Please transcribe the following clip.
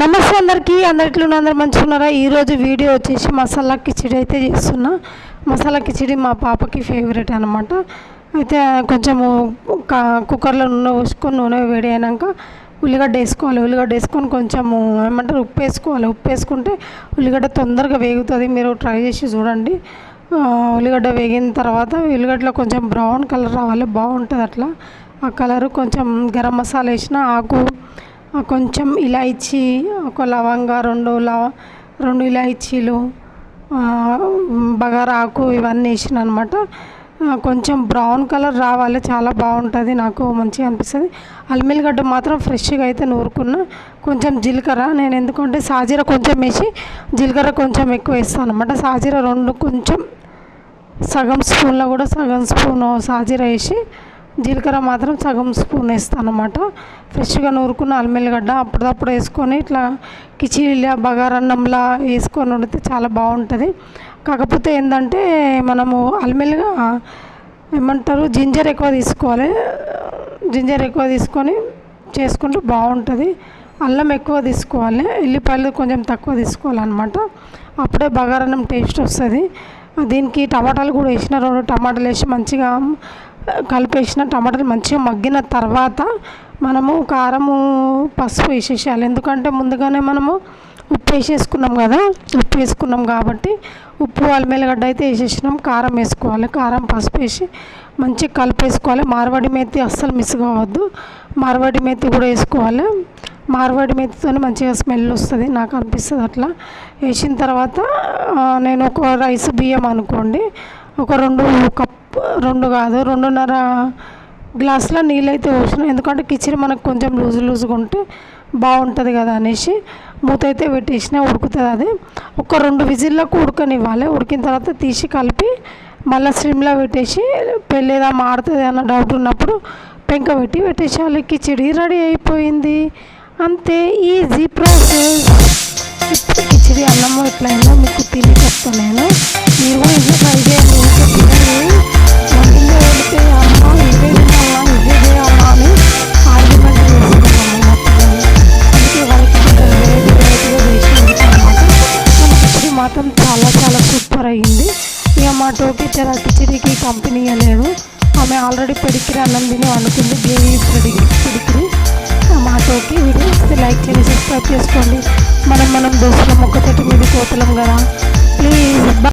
నమస్తే అందరికీ అందరిట్లో అందరు మంచిగా ఉన్నారా? ఈరోజు వీడియో వచ్చేసి మసాలా కిచిడి అయితే చేస్తున్నా. మసాలా కిచిడి మా పాపకి ఫేవరెట్ అనమాట అయితే కొంచెము కుక్కర్లో నూనె పోసుకొని నూనె వేడి అయినాక ఉల్లిగడ్డ వేసుకోవాలి. ఉల్లిగడ్డ వేసుకొని కొంచెము ఏమంటారు? ఉప్పు వేసుకోవాలి. ఉప్పు వేసుకుంటే ఉల్లిగడ్డ తొందరగా వేగుతుంది. మీరు ట్రై చేసి చూడండి. ఉల్లిగడ్డ వేగిన తర్వాత ఉల్లిగడ్డలో కొంచెం బ్రౌన్ కలర్ రావాలి. బాగుంటుంది అట్లా. ఆ కలరు కొంచెం గరం మసాలా వేసిన ఆకు కొంచెం ఇలాయచీ ఒక లవంగా రెండు లవ రెండు ఇలాయచీలు బగారాకు బగారా ఆకు ఇవన్నీ వేసిన అనమాట కొంచెం బ్రౌన్ కలర్ రావాలి చాలా బాగుంటుంది నాకు మంచిగా అనిపిస్తుంది. అల్మిల్లిగడ్డ మాత్రం ఫ్రెష్గా అయితే నూరుకున్న. కొంచెం జీలకర్ర నేను ఎందుకంటే సాజీర కొంచెం వేసి జీలకర్ర కొంచెం ఎక్కువ వేస్తాను అనమాట సాజీర రెండు కొంచెం సగం స్పూన్లో కూడా సగం స్పూను సాజీర వేసి జీలకర్ర మాత్రం సగం స్పూన్ వేస్తాను అనమాట ఫ్రెష్గా నూరుకున్న అల్మెల్లిగడ్డ అప్పుడప్పుడు వేసుకొని ఇట్లా కిచిలీలా బగారన్నంలా వేసుకొని వండితే చాలా బాగుంటుంది. కాకపోతే ఏంటంటే మనము అల్మెల్లిగా ఏమంటారు జింజర్ ఎక్కువ తీసుకోవాలి. జింజర్ ఎక్కువ తీసుకొని చేసుకుంటే బాగుంటుంది. అల్లం ఎక్కువ తీసుకోవాలి. ఎల్లిపాయలు కొంచెం తక్కువ తీసుకోవాలన్నమాట. అప్పుడే బగారన్నం టేస్ట్ వస్తుంది. దీనికి టమాటాలు కూడా వేసిన రెండు టమాటాలు వేసి మంచిగా కలిపేసిన టమాటాలు మంచిగా మగ్గిన తర్వాత మనము కారము పసుపు వేసేసేయాలి. ఎందుకంటే ముందుగానే మనము ఉప్పు వేసేసుకున్నాం కదా ఉప్పు వేసుకున్నాం కాబట్టి ఉప్పు అల్మెల్లిగడ్డ అయితే వేసేసినాం. కారం వేసుకోవాలి. కారం పసుపు వేసి మంచిగా కలిపేసుకోవాలి. మార్వాడి మెత్తి అస్సలు మిస్ కావద్దు. మార్వాడి మెత్తి కూడా వేసుకోవాలి. మార్వాడి మెత్తితో మంచిగా స్మెల్ వస్తుంది. నాకు అనిపిస్తుంది అట్లా. వేసిన తర్వాత నేను ఒక రైస్ బియ్యం అనుకోండి. ఒక రెండు కప్ రెండు కాదు రెండున్నర గ్లాసుల నీళ్ళు అయితే పోసిన. ఎందుకంటే కిచిడి మనకు కొంచెం లూజు లూజుగా ఉంటే బాగుంటుంది కదా అనేసి మూత అయితే పెట్టేసిన ఉడుకుతుంది అది. ఒక రెండు విజిల్లకు ఉడకనివ్వాలి. ఉడికిన తర్వాత తీసి కలిపి మళ్ళీ స్లిమ్లో పెట్టేసి పెళ్ళేదా మాడుతుంది అన్న డౌట్ ఉన్నప్పుడు పెంక పెట్టి పెట్టేసేయాలి. కిచిడి రెడీ అయిపోయింది. అంతే ఈజీ ప్రాసెస్ కిచిడి అన్నము ఎట్లయినా మీకు తిని నేను మీరు కూడా ఇంట్లో ట్రై చేయండి ఇంకా తినండి వంటింట్లో వెళితే అమ్మ ఇదే తినాలా ఇదే చేయాలా అని ఆర్గ్యుమెంట్ చేసుకున్నాము మా అందుకే వాళ్ళకి కొంచెం వెరైటీ వెరైటీగా చేసి అనమాట మన కిచిడి మాత్రం చాలా చాలా సూపర్ అయ్యింది ఇక మా టోకి తెర కిచిడికి కంపెనీ లేదు ఆమె ఆల్రెడీ పెడికిరి అన్నం తిని అనుకుంది గేవి పెడికి పెడికిరి. మా టోకి వీడియో వస్తే లైక్ చేయండి సబ్స్క్రైబ్ చేసుకోండి. మనం మనం దోస్తులం ఒక్క చెట్టు మీద కోతలం కదా. ప్లీజ్